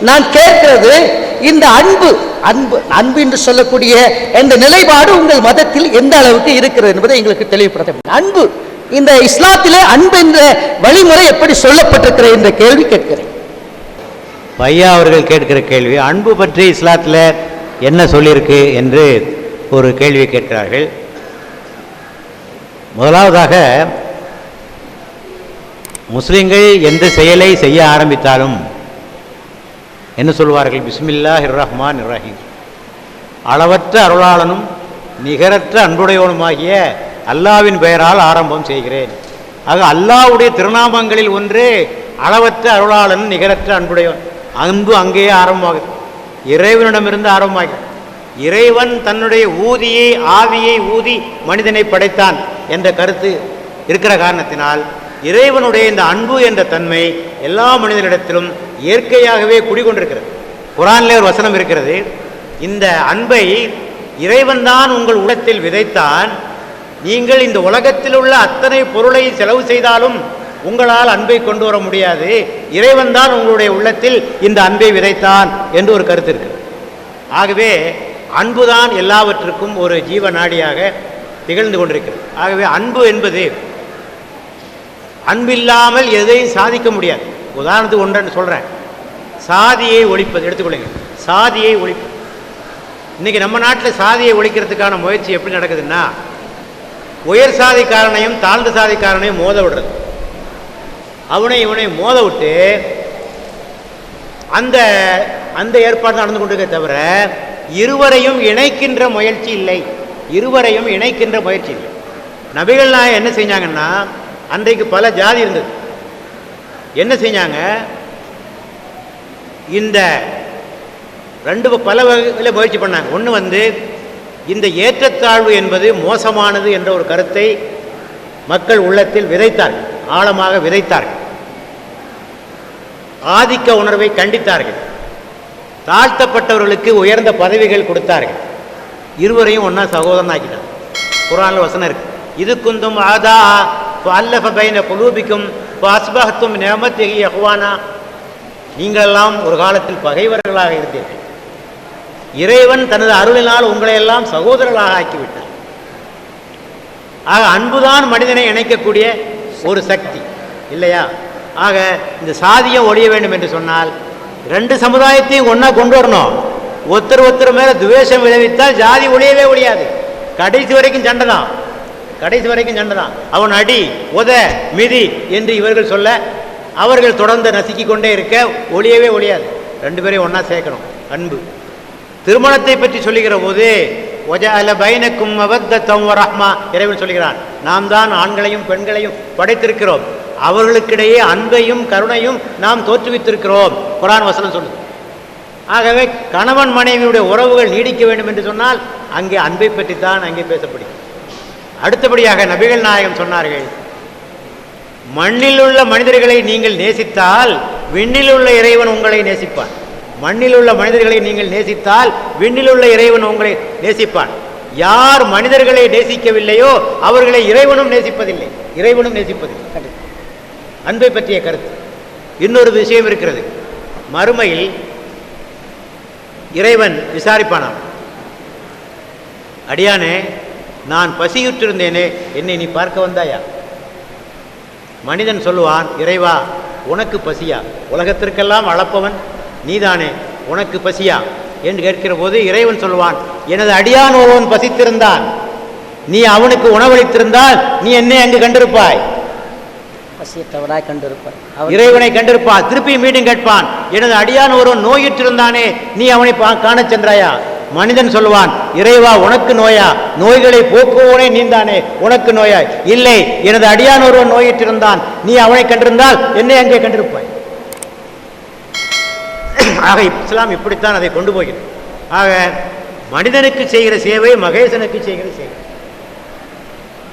நான் கேட்கிறது இந்த அன்பு அன்பு அன்பு என்று சொல்லக்கூடிய இந்த நிலைப்பாடு உங்கள் மதத்தில் எந்த அளவுக்கு இருக்கிறது என்பதை எங்களுக்கு தெளிவுபடுத்த அன்பு. இந்த இஸ்லாத்திலே அன்பு என்ற வழிமுறை எப்படி சொல்லப்பட்டிருக்கிறது என்ற கேள்வி கேட்கிறேன். பையா அவர்கள் கேட்கிற கேள்வி அன்பு பற்றி இஸ்லாத்தில் என்ன சொல்லியிருக்கு என்று ஒரு கேள்வி கேட்கிறார்கள். முதலாவதாக முஸ்லிம்கள் எந்த செயலை செய்ய ஆரம்பித்தாலும் என்ன சொல்வார்கள்? பிஸ்மில்லாஹ் ரஹ்மான் ரஹீம் அளவற்ற அருளாளனும் நிகரற்ற அன்புடையவனுமாகிய அல்லாவின் பெயரால் ஆரம்பம் செய்கிறேன். ஆக அல்லாவுடைய திருநாமங்களில் ஒன்று அளவற்ற அருளாளன் நிகரற்ற அன்புடையவன். அன்பு அங்கேயே ஆரம்பமாகுது. இறைவனிடமிருந்து ஆரம்பமாகிறது இறைவன் தன்னுடைய ஊதியை ஆவியை ஊதி மனிதனை படைத்தான் என்ற கருத்து இருக்கிற காரணத்தினால் இறைவனுடைய இந்த அன்பு என்ற தன்மை எல்லா மனிதனிடத்திலும் இயற்கையாகவே குடிகொண்டிருக்கிறது. குரானிலே ஒரு வசனம் இருக்கிறது. இந்த அன்பை இறைவன்தான் உங்கள் உள்ளத்தில் விதைத்தான். நீங்கள் இந்த உலகத்தில் உள்ள அத்தனை பொருளை செலவு செய்தாலும் உங்களால் அன்பை கொண்டு வர முடியாது. இறைவன் தான் உங்களுடைய உள்ளத்தில் இந்த அன்பை விதைத்தான் என்று ஒரு கருத்து இருக்கு. ஆகவே அன்புதான் எல்லாவற்றுக்கும் ஒரு ஜீவ நாடியாக திகழ்ந்து கொண்டிருக்கிறது. ஆகவே அன்பு என்பது அன்பில்லாமல் எதையும் சாதிக்க முடியாது. உதாரணத்துக்கு ஒன்றன்னு சொல்கிறேன் சாதியை ஒழிப்பது எடுத்துக்கொள்ளுங்க. சாதியை ஒழிப்பது இன்னைக்கு நம்ம நாட்டில் சாதியை ஒழிக்கிறதுக்கான முயற்சி எப்படி நடக்குதுன்னா உயர் சாதிக்காரனையும் தாழ்ந்த சாதிக்காரனையும் மோத விடுறது. அவனை இவனை மோத விட்டு அந்த அந்த ஏற்பாடு நடந்து கொண்டிருக்க தவிர இருவரையும் இணைக்கின்ற முயற்சி இல்லை. இருவரையும் இணைக்கின்ற முயற்சி இல்லை. நபிகள்லாம் என்ன செஞ்சாங்கன்னா அன்றைக்கு பல ஜாதி இருந்தது. என்ன செஞ்சாங்க இந்த ரெண்டு பல வகையில் முயற்சி பண்ணாங்க. ஒன்று வந்து இந்த ஏற்றத்தாழ்வு என்பது மோசமானது என்ற ஒரு கருத்தை மக்கள் உள்ளத்தில் விதைத்தார்கள். ஆழமாக விதைத்தார்கள். ஆதிக்க உணர்வை கண்டித்தார்கள். தாழ்த்தப்பட்டவர்களுக்கு உயர்ந்த பதவிகள் கொடுத்தார்கள். இருவரையும் ஒன்றா சகோதரன் குரான் குரானில் வசனம் இருக்கு. இது குந்தும் ஆதா அல்லஃப பைன குலூபிக்கும் அஸ்பஹத்தும் நேமத்திகி யகுவானா நீங்களெல்லாம் ஒரு காலத்தில் பகைவர்களாக இருந்தீர்கள். இறைவன் தனது அருளினால் உங்களை எல்லாம் சகோதரர்களாக ஆக்கிவிட்டார். ஆக அன்புதான் மனிதனை இணைக்கக்கூடிய ஒரு சக்தி இல்லையா? ஆக இந்த சாதியம் ஒழிய வேண்டும் என்று சொன்னால் ரெண்டு சமுதாயத்தையும் ஒன்றா கொண்டு வரணும். ஒருத்தர் ஒருத்தர் மேலே துவேஷம் விளைவித்தால் ஜாதி ஒழியவே ஒழியாது. கடைசி வரைக்கும் சண்டை தான். கடைசி வரைக்கும் சண்டை தான். அவன் அடி உத மிதி என்று இவர்கள் சொல்ல அவர்கள் தொடர்ந்து நசுக்கி கொண்டே இருக்க ஒழியவே ஒழியாது ரெண்டு பேரையும் ஒன்றா சேர்க்கணும். அன்பு. திருமணத்தை பற்றி சொல்லுகிற போது ஒஜஅல பைனக்கும் மவத்தம் ரஹ்மா இறைவன் சொல்கிறான் நாம் தான் ஆண்களையும் பெண்களையும் படைத்திருக்கிறோம். அவர்களுக்கிடையே அன்பையும் கருணையும் நாம் தோற்றுவித்திருக்கிறோம். குரான் வசனம் சொல்லுது. ஆகவே கணவன் மனைவியுடைய உறவுகள் நீடிக்க வேண்டும் என்று சொன்னால் அங்கே அன்பை பற்றித்தான் அங்கே பேசப்படுகிறது. அடுத்தபடியாக நபிகள் நாயகம் சொன்னார்கள் மண்ணில் உள்ள மனிதர்களை நீங்கள் நேசித்தால் விண்ணில் உள்ள இறைவன் உங்களை நேசிப்பான். மண்ணில் உள்ள மனிதர்களை நீங்கள் நேசித்தால் விண்ணில் உள்ள இறைவன் உங்களை நேசிப்பான். யார் மனிதர்களை நேசிக்கவில்லையோ அவர்களை இறைவனும் நேசிப்பதில்லை. இறைவனும் நேசிப்பதில்லை. அன்பை பற்றிய கருத்து. இன்னொரு விஷயம் இருக்கிறது. மறுமையில் இறைவன் விசாரிப்பானாம். அடியானே நான் பசியுற்றிருந்தேனே என்னை நீ பார்க்க வந்தாயா? மனிதன் சொல்லுவான் இறைவா உனக்கு பசியா? உலகத்திற்கெல்லாம் அளப்பவன் நீதானே உனக்கு பசியா? என்று கேட்கிற போது இறைவன் சொல்லுவான் எனது அடியான் ஒருவன் பசித்திருந்தான். நீ அவனுக்கு உணவளித்திருந்தால் நீ என்னை அங்கு கண்டிருப்பாய். பசியற்றவராய் கண்டிருப்பார் அவர் இறைவனை கண்டிருப்பான். திருப்பி மீண்டும் கேட்பான் எனது அடியான் ஒருவன் நோயுற்றிருந்தானே நீ அவனை காணச் சென்றாயா? மனிதன் சொல்லுவான் இறைவா உனக்கு நோயா? நோய்களை போக்குவோனே நீந்தானே உனக்கு நோயா? இல்லை எனது அடியான் ஒருவன் நோயிட்டிருந்தான் நீ அவனை கண்டிருந்தால் என்னை அங்கே கண்டிருப்பாய். ஆக இஸ்லாம் இப்படித்தான் அதை கொண்டு போகிறது. ஆக மனிதனுக்கு செய்கிற சேவை மகேசனுக்கு செய்கிற சேவை.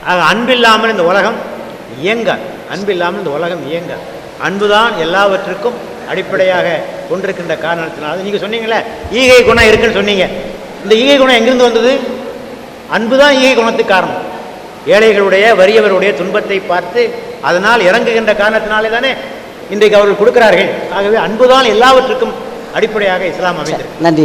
ஆக அன்பில்லாமல் இந்த உலகம் இயங்க அன்பில்லாமல் இந்த உலகம் இயங்க அன்புதான் எல்லாவற்றுக்கும் அடிப்படையாக கொண்டிருக்கின்ற காரணத்தினால். நீங்கள் சொன்னீங்களே ஈகை குணம் இருக்குன்னு சொன்னீங்க. இந்த ஈகை குணம் எங்கிருந்து வந்தது? அன்பு தான் ஈகை குணத்துக்கு காரணம். ஏழைகளுடைய வறியவருடைய துன்பத்தை பார்த்து அதனால் இறங்குகின்ற காரணத்தினாலே தானே இன்றைக்கு அவர்கள் கொடுக்கிறார்கள். ஆகவே அன்புதான் எல்லாவற்றுக்கும் அடிப்படையாக இஸ்லாம் அமைந்திருக்கு. நன்றி.